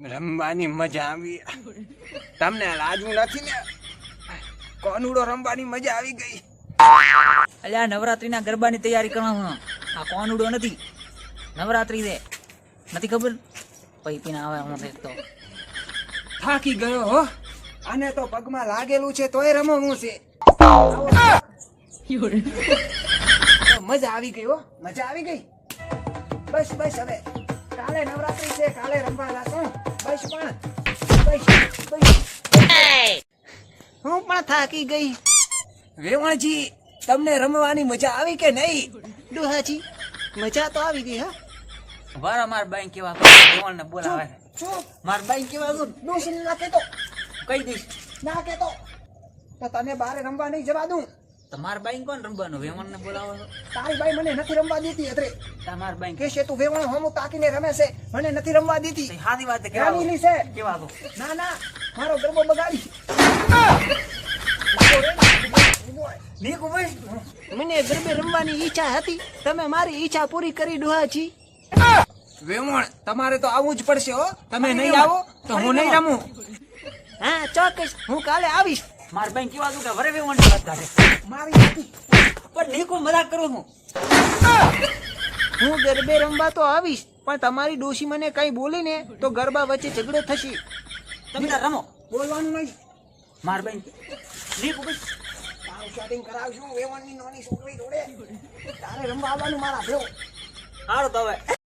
રમવાની મજા આવી. તમને લાજવું નથી ને? કોનુડો રમવાની મજા આવી ગઈ. અલ્યા નવરાત્રીના ગરબાની તૈયારી કરવામાં આ કોનુડો નથી. નવરાત્રી છે. નથી ખબર? પૈ પીને આવે હું તો. થાકી ગયો હો. આને તો પગમાં લાગેલું છે તોય રમવું છે. મજા આવી ગઈ હો. મજા આવી ગઈ? બસ બસ હવે. કાલે નવરાત્રી છે કાલે રમવા જાશું બસ પણ હું પણ થાકી ગઈ. વેવણજી તમને રમવાની મજા આવી કે નહીં? ડોહાજી મજા તો આવી ગઈ હા. વારા માર બાઈ કેવા દેવણ ને બોલાવે. ચૂપ માર બાઈ કેવા છું ના કેતો કહી દઈશ. ના કેતો તો તને બારે રમવા નહીં જવા દઉં. તો માર બાઈ કોણ રમવાનું? વેવણ ને બોલાવો તારી બાઈ મને નથી રમવા દેતી અત્રે. તમાર બાઈ કે છે તું વેવણ હોમું તાકીને રમે છે. મને નથી રમવા દેતી. હાથી વાત કેવા રામીલી છે. કે વાતો ના ના મારો ગરબો બગાડી. નીકુ ભાઈ મને ગરબે રમવાની ઈચ્છા હતી. તમે મારી ઈચ્છા પૂરી કરી ડોહાજી વેવણ તમારે તો આવવું જ પડશે હો. તમે નહીં આવો તો હું નહીં રમું. હા ચોક્કસ. હું કાલે આવીશ. માર બેન કેવા કે વરે વેવણની વાત કરે મારી પણ નીકો મજાક કરું છું. હું ગરબે રમવા તો આવીશ પણ તમારી ડોશી મને કઈ બોલી ને તો ગરબા વચ્ચે ઝઘડો થશે. તમે રમો. બોલવાનું નહીં. માર બેન નીક ઊભી તારું સેટિંગ કરાવશું વેવણની નાની છોકરી જોડે. તારે રમવા આવવાનું મારા ભેવ હારો તો હવે.